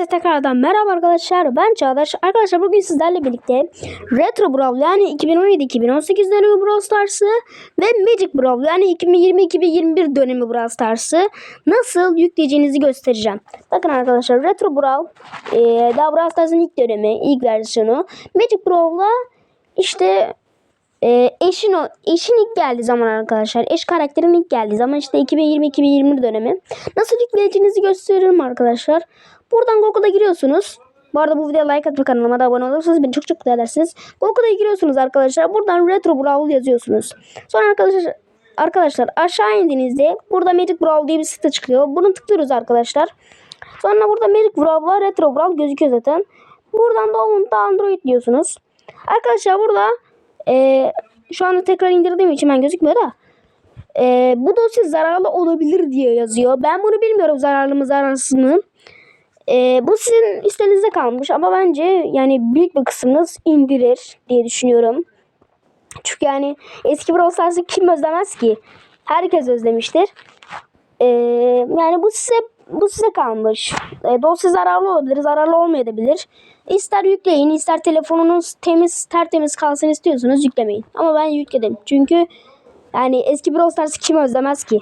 Herkese tekrardan merhaba arkadaşlar. Ben Çağdaş. Arkadaşlar bugün sizlerle birlikte Retro Brawl yani 2017-2018 dönemi Brawl Stars'ı ve Magic Brawl yani 2020-2021 dönemi Brawl Stars'ı nasıl yükleyeceğinizi göstereceğim. Bakın arkadaşlar Retro Brawl eee daha Brawl Stars'ın ilk dönemi, ilk versiyonu. Magic Brawl'la işte ee, eşin o eşin ilk geldiği zaman arkadaşlar eş karakterin ilk geldiği zaman işte 2020-2021 dönemi nasıl yükleyeceğinizi gösteririm arkadaşlar. Buradan Google'a giriyorsunuz. Bu arada bu videoya like atıp kanalıma da abone olursanız beni çok çok mutlu edersiniz. Google'a giriyorsunuz arkadaşlar. Buradan Retro Brawl yazıyorsunuz. Sonra arkadaşlar arkadaşlar aşağı indiğinizde burada Magic Brawl diye bir site çıkıyor. Bunu tıklıyoruz arkadaşlar. Sonra burada Magic Brawl'la Retro Brawl gözüküyor zaten. Buradan da Android diyorsunuz. Arkadaşlar burada ee, şu anda tekrar indirdiğim için ben gözükmüyor da. Ee, bu dosya zararlı olabilir diye yazıyor. Ben bunu bilmiyorum zararlı mı zararsız mı. Ee, bu sizin istenizde kalmış ama bence yani büyük bir kısmınız indirir diye düşünüyorum. Çünkü yani eski Brawl Stars'ı kim özlemez ki? Herkes özlemiştir. Ee, yani bu size bu size kalmış. E, dosya zararlı olabilir, zararlı olmayabilir. İster yükleyin, ister telefonunuz temiz, tertemiz kalsın istiyorsanız yüklemeyin. Ama ben yükledim. Çünkü yani eski Brawl Stars'ı kim özlemez ki?